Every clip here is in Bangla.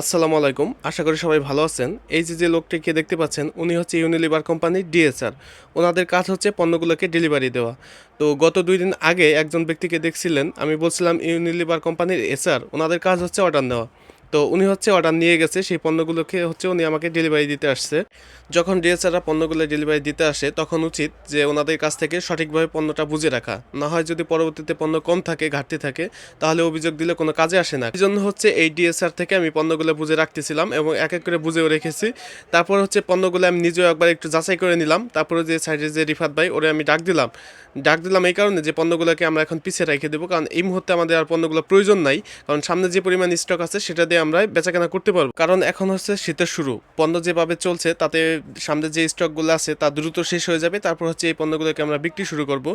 আসসালামু আলাইকুম। আশা করি সবাই ভালো আছেন। এই যে যে লোকটিকে দেখতে পাচ্ছেন, উনি হচ্ছে ইউনিলিভার কোম্পানির ডিএসআর ওনাদের কাজ হচ্ছে পণ্যগুলোকে ডেলিভারি দেওয়া। তো গত দুই দিন আগে একজন ব্যক্তিকে দেখছিলেন। আমি বলছিলাম ইউনিলিভার কোম্পানির এসআর ওনাদের কাজ হচ্ছে অর্ডার নেওয়া। তো উনি হচ্ছে অর্ডার নিয়ে গেছে, সেই পণ্যগুলোকে হচ্ছে উনি আমাকে ডেলিভারি দিতে আসছে। যখন ডিএসআররা পণ্যগুলো ডেলিভারি দিতে আসে, তখন উচিত যে ওনাদের কাছ থেকে সঠিকভাবে পণ্যটা বুঝে রাখা। না হয় যদি পরবর্তীতে পণ্য কম থাকে, ঘাটতি থাকে, তাহলে অভিযোগ দিলে কোনো কাজে আসে না। এই জন্য হচ্ছে এই ডিএসআর থেকে আমি পণ্যগুলো বুঝে রাখতেছিলাম এবং এক এক করে বুঝেও রেখেছি। তারপর হচ্ছে পণ্যগুলো আমি নিজেও একবার একটু যাচাই করে নিলাম। তারপরে যে সাইডে যে রিফাত ভাই, ওরে আমি ডাক দিলাম। ডাক দিলাম এই কারণে যে পণ্যগুলোকে আমরা এখন পিছিয়ে রেখে দেবো। কারণ এই মুহূর্তে আমাদের আর পণ্যগুলো প্রয়োজন নাই। কারণ সামনে যে পরিমাণ স্টক আছে, সেটা দিয়ে আমরা বেচাকেনা করতে পারব। কারণ এখন হচ্ছে শীতের শুরু। পণ্য যেভাবে চলছে, তাতে সামনে যে স্টকগুলো আছে, তা দ্রুত শেষ হয়ে যাবে। তারপর হচ্ছে এই পণ্যগুলোকে আমরা বিক্রি শুরু করব।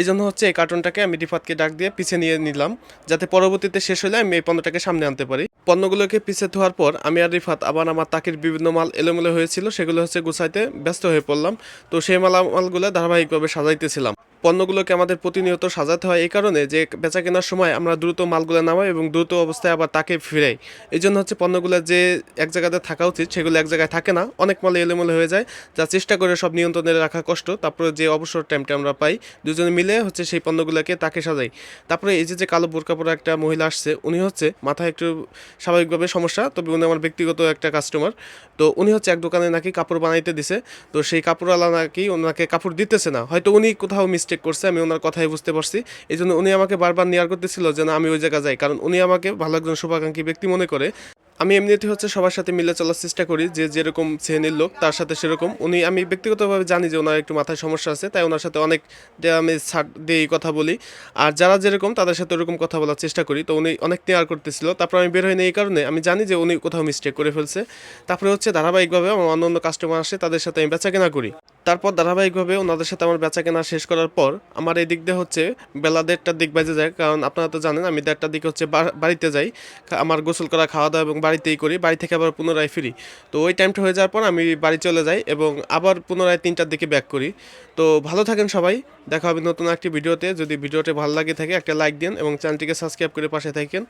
এই জন্য হচ্ছে এই কার্টনটাকে আমি রিফাতকে ডাক দিয়ে পিছিয়ে নিয়ে নিলাম। যাতে পরবর্তীতে শেষ হলে আমি এই পণ্যটাকে সামনে আনতে পারি। পণ্যগুলোকে পিছিয়ে ধোয়ার পর আমি আর রিফাত আবার আমার তাকের বিভিন্ন মাল এলোমেলো হয়েছিল, সেগুলো হচ্ছে গুছাইতে ব্যস্ত হয়ে পড়লাম। তো সেই মালামালগুলো ধারাবাহিকভাবে সাজাইতেছিলাম। পণ্যগুলোকে আমাদের প্রতিনিয়ত সাজাতে হয় এই কারণে যে বেচা কেনার সময় আমরা দ্রুত মালগুলো নামাই এবং দ্রুত অবস্থায় আবার তাকে ফিরাই। এই জন্য হচ্ছে পণ্যগুলো যে এক জায়গাতে থাকা উচিত সেগুলো এক জায়গায় থাকে না। অনেক মালে এলোমেলো হয়ে যায়, যা চেষ্টা করে সব নিয়ন্ত্রণে রাখা কষ্ট। তারপরে যে অবসর টাইমটা আমরা পাই, দুজনে মিলে হচ্ছে সেই পণ্যগুলোকে তাকে সাজাই। তারপরে এই যে যে কালো বোরকা পরা একটা মহিলা আসছে, উনি হচ্ছে মাথায় একটু স্বাভাবিকভাবে সমস্যা, তবে উনি আমার ব্যক্তিগত একটা কাস্টমার তো উনি হচ্ছে এক দোকানে নাকি কাপড় বানাইতে দিছে। তো সেই কাপড়ওয়ালা নাকি ওনাকে কাপড় দিতেছে না। হয়তো উনি কোথাও মিস্টেক করছে, আমি ওনার কথাই বুঝতে পারছি। এই জন্য উনি আমাকে বারবার নেওয়ার করতেছিল না আমি ওই জায়গায় যাই, কারণ উনি আমাকে ভালো একজন শুভাকাঙ্ক্ষী ব্যক্তি মনে করে। আমি এমনিতে হচ্ছে সবার সাথে মিলে চলার চেষ্টা করি, যে যেরকম শ্রেণির লোক, তার সাথে সেরকম। উনি, আমি ব্যক্তিগতভাবে জানি যে ওনার একটু মাথায় সমস্যা আছে, তাই ওনার সাথে অনেক আমি ছাড় দিয়ে কথা বলি। আর যারা যেরকম, তাদের সাথে ওরকম কথা বলার চেষ্টা করি। তো উনি অনেক নেওয়ার করতেছিল, তারপর আমি বের হইনি এই কারণে। আমি জানি যে উনি কোথাও মিস্টেক করে ফেলছে। তারপরে হচ্ছে ধারাবাহিকভাবে আমার অন্য অন্য কাস্টমার আসে, তাদের সাথে আমি বেচা কেনা করি। তারপর ধারাবাহিকভাবে ওনাদের সাথে আমার বেচা কেনা শেষ করার পর আমার এই দিক দিয়ে হচ্ছে বেলা দেড়টার দিক বাজে যায়, কারণ আপনারা তো জানেন আমি দেড়টার দিকে হচ্ছে বাড়িতে যাই আমার গোসল করা খাওয়া দাওয়া এবং বাড়িতেই করি, বাড়ি থেকে আবার পুনরায় ফিরি। তো ওই টাইমটা হয়ে যাওয়ার পর আমি বাড়ি চলে যাই এবং আবার পুনরায় তিনটার দিকে ব্যাক করি। তো ভালো থাকেন সবাই, দেখা হবে নতুন একটি ভিডিওতে। যদি ভিডিওটি ভালো লাগে থাকে একটা লাইক দিন এবং চ্যানেলটিকে সাবস্ক্রাইব করে পাশে থাকেন।